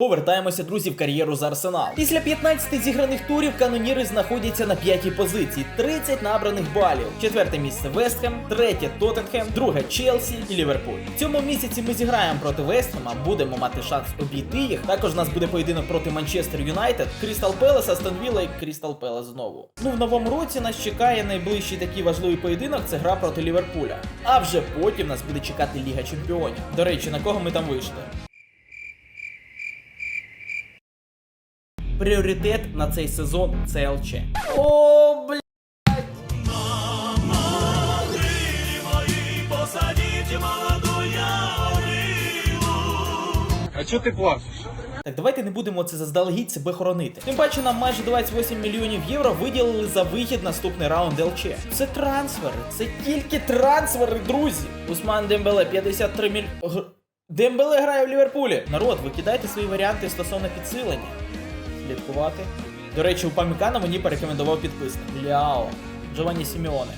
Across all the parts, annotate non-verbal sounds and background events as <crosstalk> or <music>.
Повертаємося, друзі, в кар'єру з Арсенал. Після 15 зіграних турів каноніри знаходяться на п'ятій позиції, 30 набраних балів. Четверте місце Вестхем, третє Тоттенхем, друге Челсі і Ліверпуль. В цьому місяці ми зіграємо проти Вестхема, будемо мати шанс обійти їх. Також у нас буде поєдинок проти Манчестер Юнайтед, Крістал Пелес, Астон Вілла і Крістал Пелес знову. Ну в новому році нас чекає найближчий такий важливий поєдинок. Це гра проти Ліверпуля. А вже потім нас буде чекати Ліга Чемпіонів. До речі, на кого ми там вийшли? Пріоритет на цей сезон це ЛЧ. О, бля. А чого ти плачеш? Так, давайте не будемо це заздалегідь себе хоронити. Тим паче нам майже 28 мільйонів євро виділили за вихід наступний раунд ЛЧ. Це трансфери, це тільки трансфери, друзі. Усман Дембеле 53 міль... Дембеле грає в Ліверпулі. Народ, ви кидайте свої варіанти стосовно підсилення. Слідкувати. До речі, у Памікана мені порекомендував підписник. Ляо. Джованні Сімеоне.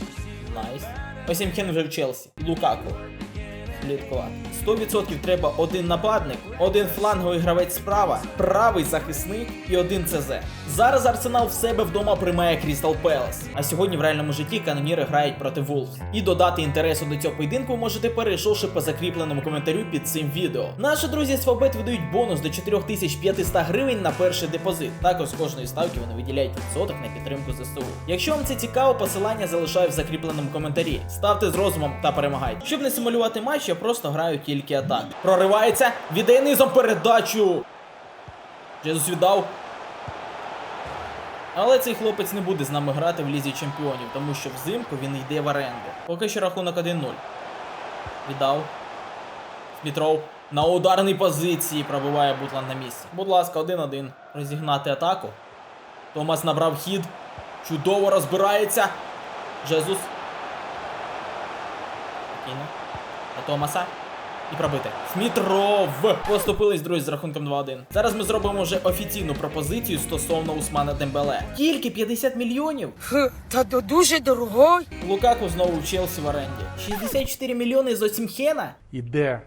Найс. Осімхен вже в Челсі. Лукаку. Слідкувати. 100% треба один нападник, один фланговий гравець справа, правий захисник і один ЦЗ. Зараз Арсенал в себе вдома приймає Крістал Пелес. А сьогодні в реальному житті каноніри грають проти Вулфс. І додати інтересу до цього поєдинку можете перейшовши по закріпленому коментарю під цим відео. Наші друзі з Фабет видають бонус до 4500 гривень на перший депозит. Також з кожної ставки вони виділяють відсоток на підтримку ЗСУ. Якщо вам це цікаво, посилання залишаю в закріпленому коментарі. Ставте з розумом та перемагайте. Щоб не симулювати матч, я просто граю тільки атак. Проривається, віддає низом передачу. Джезус віддав. Але цей хлопець не буде з нами грати в лізі чемпіонів, тому що взимку він йде в оренду. Поки що рахунок 1-0. Віддав. Смітров на ударній позиції пробиває Бутланд на місці. Будь ласка, 1-1. Розігнати атаку. Томас набрав хід. Чудово розбирається. Джезус. Спокійно. До Томаса. І пробити. Смітров! Поступились, друзі, з рахунком 2-1. Зараз ми зробимо вже офіційну пропозицію стосовно Усмана Дембеле. Тільки 50 мільйонів. Х, Та до дуже дорогой. Лукаку знову в Челсі в оренді. 64 мільйони з Осімхена? Іде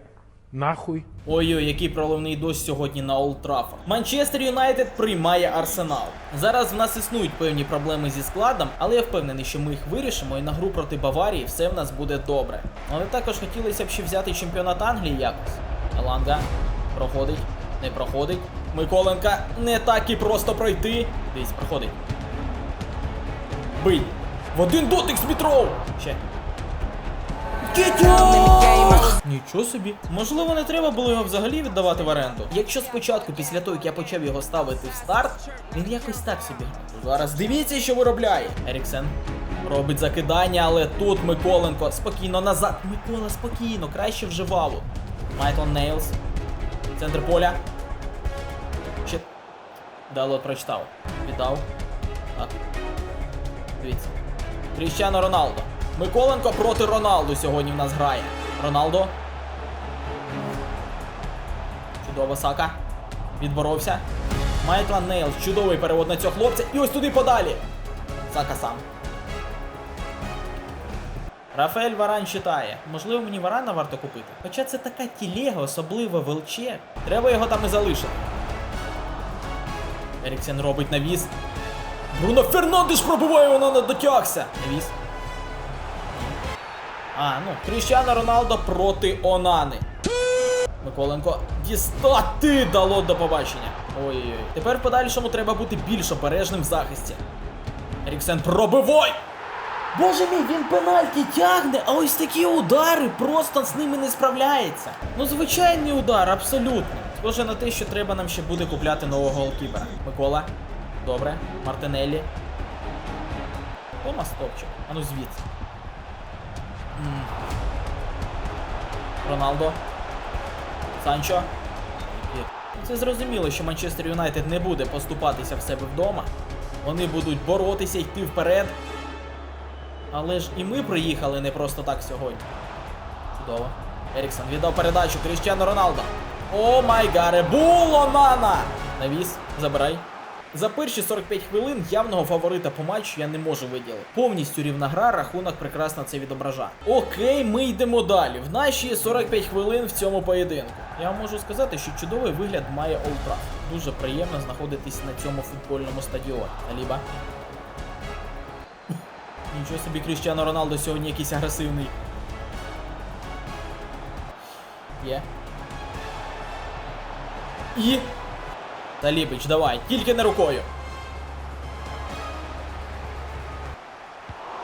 нахуй. Ой-ой, який проливний дощ сьогодні на Олд. Манчестер Юнайтед приймає Арсенал. Зараз в нас існують певні проблеми зі складом, але я впевнений, що ми їх вирішимо і на гру проти Баварії все в нас буде добре. Але також хотілося б ще взяти чемпіонат Англії якось. Еланга проходить, не проходить. Миколенка не так і просто пройти. Десь проходить. Бий! В один дотик з Мітров! Ще. Нічого собі. Можливо, не треба було його взагалі віддавати в оренду. Якщо спочатку, після того, як я почав його ставити в старт, він якось так собі. Зараз дивіться, що виробляє. Еріксен робить закидання, але тут Миколенко спокійно назад. Микола спокійно, краще вживало. Майкл Нейлс. Центр поля. Ще. Дало прочитав. Віддав. Так. Дивіться. Кріщано Роналдо. Миколенко проти Роналду сьогодні в нас грає. Роналдо. Чудово Сака. Відборовся. Майтлан Нейлс. Чудовий перевод на цього хлопця. І ось туди подалі. Сака сам. Рафаель Варан читає. Можливо, мені Варана варто купити. Хоча це така тілега, особливо в ЛЧ. Треба його там і залишити. Еріксен робить навіс. Бруно Фернандеш пробиває, вона не дотягся. Навіс. А, ну, Кріщано Роналдо проти Онани. Миколенко дістати дало до побачення. Ой-ой-ой. Тепер в подальшому треба бути більш обережним в захисті. Еріксен пробивай! Боже мій, він пенальті тягне, а ось такі удари просто з ними не справляється. Ну, звичайний удар, абсолютно. Схоже на те, що треба нам ще буде купляти нового голкіпера. Микола. Добре. Мартинеллі. Томас Топчик. А ну звідси. Роналдо. Санчо. Це зрозуміло, що Манчестер Юнайтед не буде поступатися в себе вдома. Вони будуть боротися, йти вперед. Але ж і ми приїхали не просто так сьогодні. Чудово. Еріксон віддав передачу Кріштіану Роналдо. О май гаре, було нана! Навіс, забирай. За перші 45 хвилин явного фаворита по матчу я не можу виділити. Повністю рівна гра, рахунок прекрасно це відображає. Окей, ми йдемо далі. В наші 45 хвилин в цьому поєдинку. Я вам можу сказати, що чудовий вигляд має Траффорд. Дуже приємно знаходитись на цьому футбольному стадіоні. Аліба. <laughs> Нічого собі Кріштіано Роналдо сьогодні якийсь агресивний. Є. І. Талібич, давай, тільки не рукою.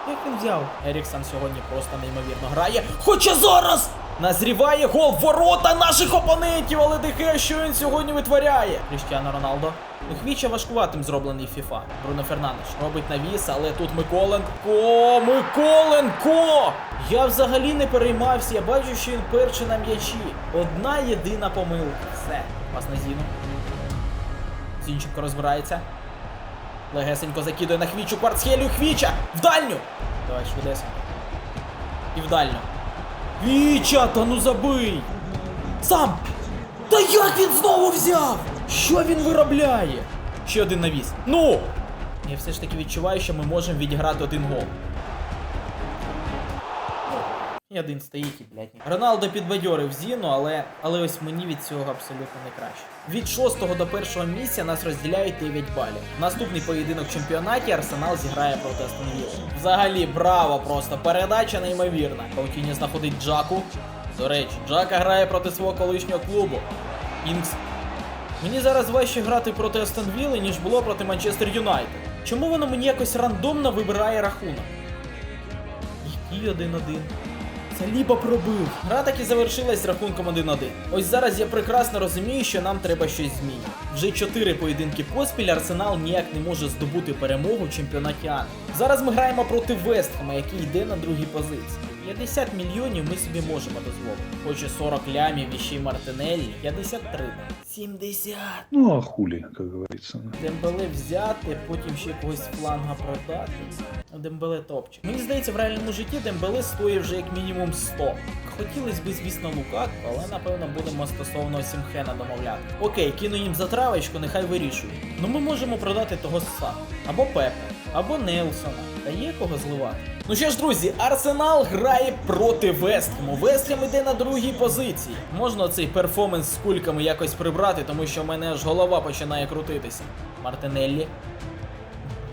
Як він взяв? Еріксон сьогодні просто неймовірно грає. Хоча зараз назріває гол ворота наших опонентів, але дике, що він сьогодні витворяє. Кріштіано Роналдо. Хвіча важкуватим зроблений FIFA. Бруно Фернандеш робить навіс, але тут Миколенко. Миколенко! Я взагалі не переймався, я бачу, що він перший на м'ячі. Одна єдина помилка. Все. Пас на Зіну. Зінченко розбирається. Легесенько закидує на Хвічу Кварцхелю. Хвіча! В дальню! Давай, швидесенько. І в дальню. Хвіча, та ну забий! Сам! Та як він знову взяв? Що він виробляє? Ще один навіс. Ну! Я все ж таки відчуваю, що ми можемо відіграти один гол. І один стоїть і блядь. Роналдо підбадьорив Зіну, але, але ось мені від цього абсолютно не краще. Від 6 до першого місця нас розділяють 9 балів. Наступний поєдинок в чемпіонаті Арсенал зіграє проти Вілли. Взагалі, браво просто, передача неймовірна. Паутіні знаходить Джаку. До речі, Джака грає проти свого колишнього клубу. Інкс. Мені зараз важче грати проти Астон Вілли, ніж було проти Манчестер Юнайтед. Чому воно мені якось рандомно вибирає рахунок? Який 1-1? Саліба пробив. Гра таки завершилась з рахунком 1-1. Ось зараз я прекрасно розумію, що нам треба щось змінити. Вже 4 поєдинки поспіль Арсенал ніяк не може здобути перемогу в чемпіонаті Англії. Зараз ми граємо проти Вестхема, який йде на другій позиції. 50 мільйонів ми собі можемо дозволити. Хоче 40 лямів і ще й Мартинеллі. 53. 70. Ну а хули, как говорится. Дембеле взяти, потім ще когось фланга продати. Ну, Дембеле топчик. Мені здається, в реальному житті Дембеле стоїть вже як мінімум 100. Хотілося б, звісно, Лукаку, але напевно будемо стосовно Сімхена домовляти. Окей, кину їм затравочку, нехай вирішують. Ну ми можемо продати того Са. Або Пепе, або Нелсона. Та є кого зливати. Ну що ж, друзі, Арсенал грає проти Вестхему. Вестхем іде на другій позиції. Можна цей перформанс з кульками якось прибрати, тому що в мене аж голова починає крутитися. Мартинеллі.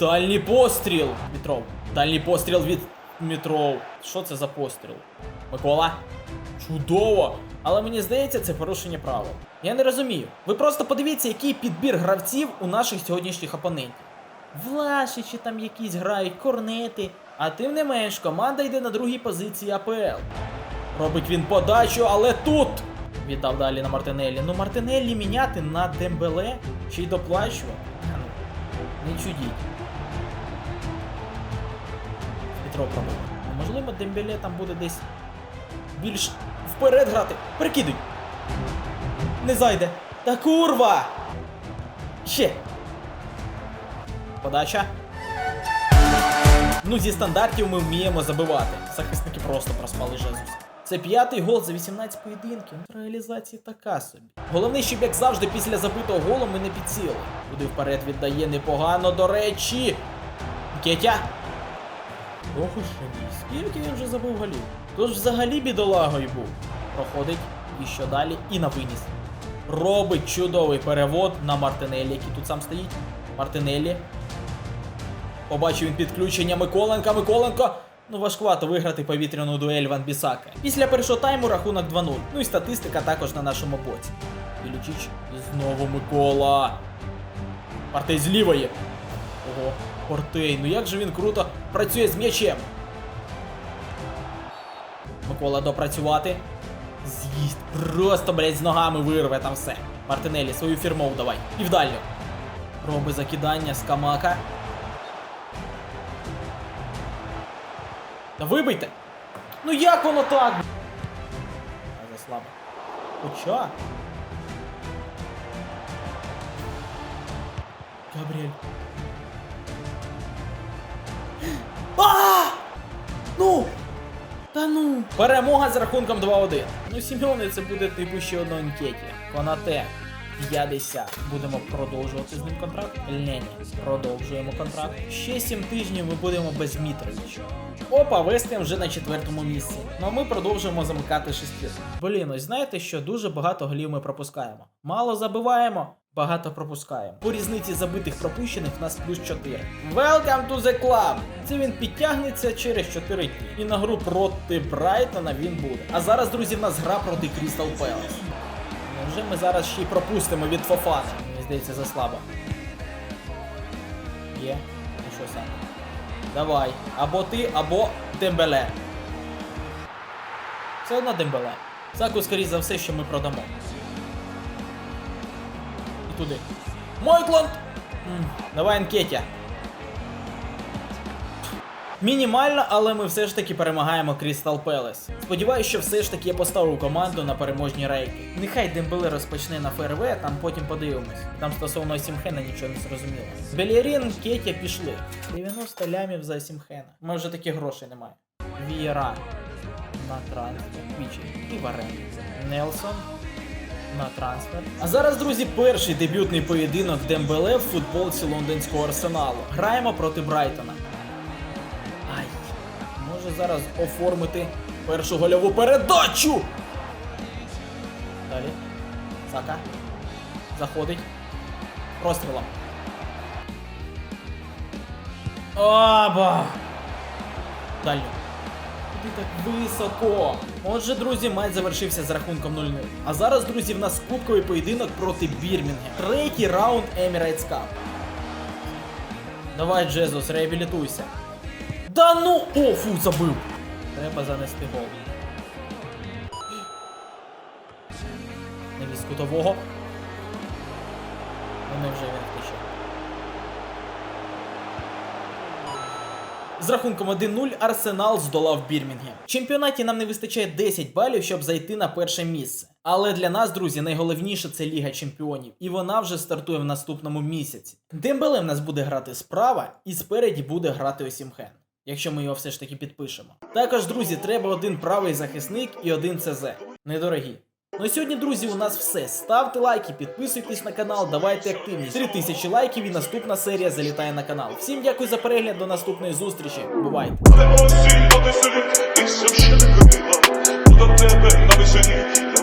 Дальній постріл! Мітров. Дальній постріл від Мітров. Що це за постріл? Микола? Чудово! Але мені здається, це порушення правил. Я не розумію. Ви просто подивіться, який підбір гравців у наших сьогоднішніх опонентів. Влашичі там якісь грають, корнети. А тим не менш, команда йде на другій позиції АПЛ. Робить він подачу, але тут. Віддав далі на Мартинеллі. Ну Мартинеллі міняти на Дембеле ще й доплачувати. Ну, Не чудіть. Петро пробив. Ну, можливо, Дембеле там буде десь більш вперед грати. Прикидуй. Не зайде. Та курва! Ще. Подача. Ну, зі стандартів ми вміємо забивати. Захисники просто проспали Жезус. Це п'ятий гол за 18 поєдинків. Ну, Реалізація така собі. Головне, щоб як завжди після забитого голу ми не підсіли. Куди вперед віддає непогано, до речі. Кетя. Ох скільки він вже забив голів. Тож взагалі бідолагою був. Проходить і що далі, і на виніс. Робить чудовий перевод на Мартинеллі, який тут сам стоїть. Мартинеллі. Побачив він підключення Миколенка. Миколенко. Ну, важкувато виграти повітряну дуель Ван Бісака. Після першого тайму рахунок 2-0. Ну і статистика також на нашому боці. Ілючич. Знову Микола. Партей з лівої. Ого, Портей, ну як же він круто працює з м'ячем. Микола допрацювати. З'їсть. Просто, блядь, з ногами вирве там все. Мартинелі, свою фірмову давай. І в дальню. Роби закидання з камака. Та вибийте! Ну як воно так? А, Заслабо. Хоча. Габріель. <gasps> А! Ну! Та ну! Перемога з рахунком 2-1. Ну, Сімеони це буде типу ще одна анкеті. Конате. 50. Будемо продовжувати з ним контракт. Лені, продовжуємо контракт. Ще 7 тижнів ми будемо без Мітровича. Опа, Вестем вже на четвертому місці. Ну а ми продовжуємо замикати шестірку. Блін, ось знаєте що, дуже багато голів ми пропускаємо. Мало забиваємо, багато пропускаємо. По різниці забитих пропущених в нас плюс 4. Welcome to the club! Це він підтягнеться через 4 дні. І на гру проти Брайтона він буде. А зараз, друзі, в нас гра проти Crystal Palace. Невже ми зараз ще й пропустимо від Фофана? Мені здається, за слабо. Є. Ну що саме? Давай. Або ти, або Дембеле. Все одно Дембеле. Саку, скоріш за все, що ми продамо. І туди. Мойкланд! М, Давай Анкетя. Мінімально, але ми все ж таки перемагаємо Крістал Пелес. Сподіваюсь, що все ж таки я поставив команду на переможні рейки. Нехай Дембеле розпочне на ФРВ, там потім подивимось. Там стосовно Сімхена нічого не зрозуміло. Белірін, Кетя пішли. 90 лямів за Сімхена. У мене вже таких грошей немає. Вієра на трансфер. Вічі. І Варен. Нелсон на трансфер. А зараз, друзі, перший дебютний поєдинок Дембеле в футболці лондонського арсеналу. Граємо проти Брайтона. Може зараз оформити першу гольову передачу. Далі. Сака. Заходить. Прострілом. Оба! Далі. Куди так високо? Отже, друзі, матч завершився з рахунком 0-0. А зараз, друзі, в нас кубковий поєдинок проти Бірмінгем. Третій раунд Emirates Cup. Давай, Джезус, реабілітуйся. Да ну! О, фу, забив! Треба занести гол. Навіс кутового. Ну невже він втече. З рахунком 1-0 Арсенал здолав Бірмінгем. В чемпіонаті нам не вистачає 10 балів, щоб зайти на перше місце. Але для нас, друзі, найголовніше це Ліга Чемпіонів, і вона вже стартує в наступному місяці. Дембеле в нас буде грати справа, і спереді буде грати Осімхен якщо ми його все ж таки підпишемо. Також, друзі, треба один правий захисник і один ЦЗ. Недорогі. Ну сьогодні, друзі, у нас все. Ставте лайки, підписуйтесь на канал, давайте активність. 3000 лайків і наступна серія залітає на канал. Всім дякую за перегляд, до наступної зустрічі. Бувайте! Тебе на